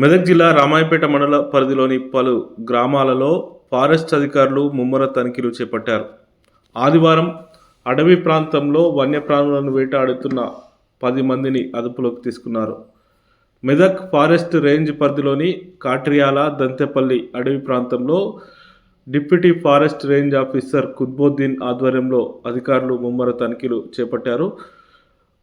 మెదక్ జిల్లా రామాయపేట మండల పరిధిలోని పలు గ్రామాలలో ఫారెస్ట్ అధికారులు ముమ్మర తనిఖీలు చేపట్టారు. ఆదివారం అడవి ప్రాంతంలో వన్యప్రాణులను వేటాడుతున్న పది మందిని అదుపులోకి తీసుకున్నారు. మెదక్ ఫారెస్ట్ రేంజ్ పరిధిలోని కాట్రియాల దంతెపల్లి అడవి ప్రాంతంలో deputy forest range officer Qutbuddin ఆధ్వర్యంలో అధికారులు ముమ్మర తనిఖీలు చేపట్టారు.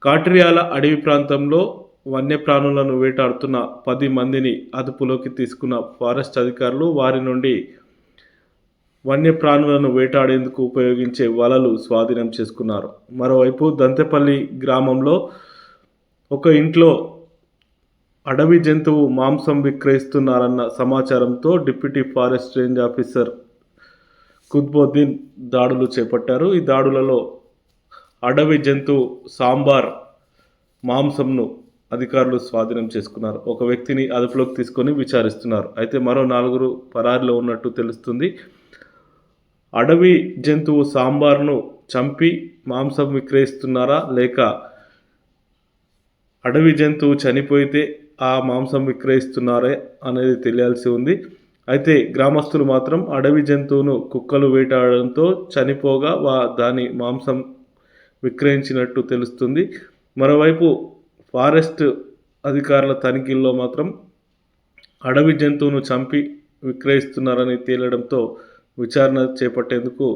కాట్రియాల అడవి ప్రాంతంలో వన్యప్రాణులను వేటాడుతున్న పది మందిని అదుపులోకి తీసుకున్న ఫారెస్ట్ అధికారులు వారి నుండి వన్యప్రాణులను వేటాడేందుకు ఉపయోగించే వలలు స్వాధీనం చేసుకున్నారు. మరోవైపు దంతెపల్లి గ్రామంలో ఒక ఇంట్లో అడవి జంతువు మాంసం విక్రయిస్తున్నారన్న సమాచారంతో deputy forest range officer Qutbuddin దాడులు చేపట్టారు. ఈ దాడులలో అడవి జంతువు సాంబార్ మాంసంను అధికారులు స్వాధీనం చేసుకున్నారు. ఒక వ్యక్తిని అదుపులోకి తీసుకొని విచారిస్తున్నారు. అయితే మరో నలుగురు పరారిలో ఉన్నట్టు తెలుస్తుంది. అడవి జంతువు సాంబార్ను చంపి మాంసం విక్రయిస్తున్నారా లేక అడవి జంతువు చనిపోయితే ఆ మాంసం విక్రయిస్తున్నారే అనేది తెలియాల్సి ఉంది. అయితే గ్రామస్తులు మాత్రం అడవి జంతువును కుక్కలు వేటాడడంతో చనిపోగా వా దాని మాంసం విక్రయించినట్టు తెలుస్తుంది. మరోవైపు ఫారెస్ట్ అధికారుల తనిఖీల్లో మాత్రం అడవి జంతువును చంపి విక్రయిస్తున్నారని తేలడంతో విచారణ చేపట్టేందుకు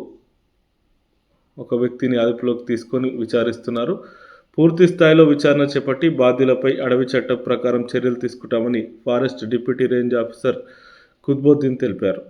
ఒక వ్యక్తిని అదుపులోకి తీసుకొని విచారిస్తున్నారు. పూర్తి స్థాయిలో విచారణ చేపట్టి బాధ్యులపై అడవి చట్టం ప్రకారం చర్యలు తీసుకుంటామని forest deputy range officer Qutbuddin తెలిపారు.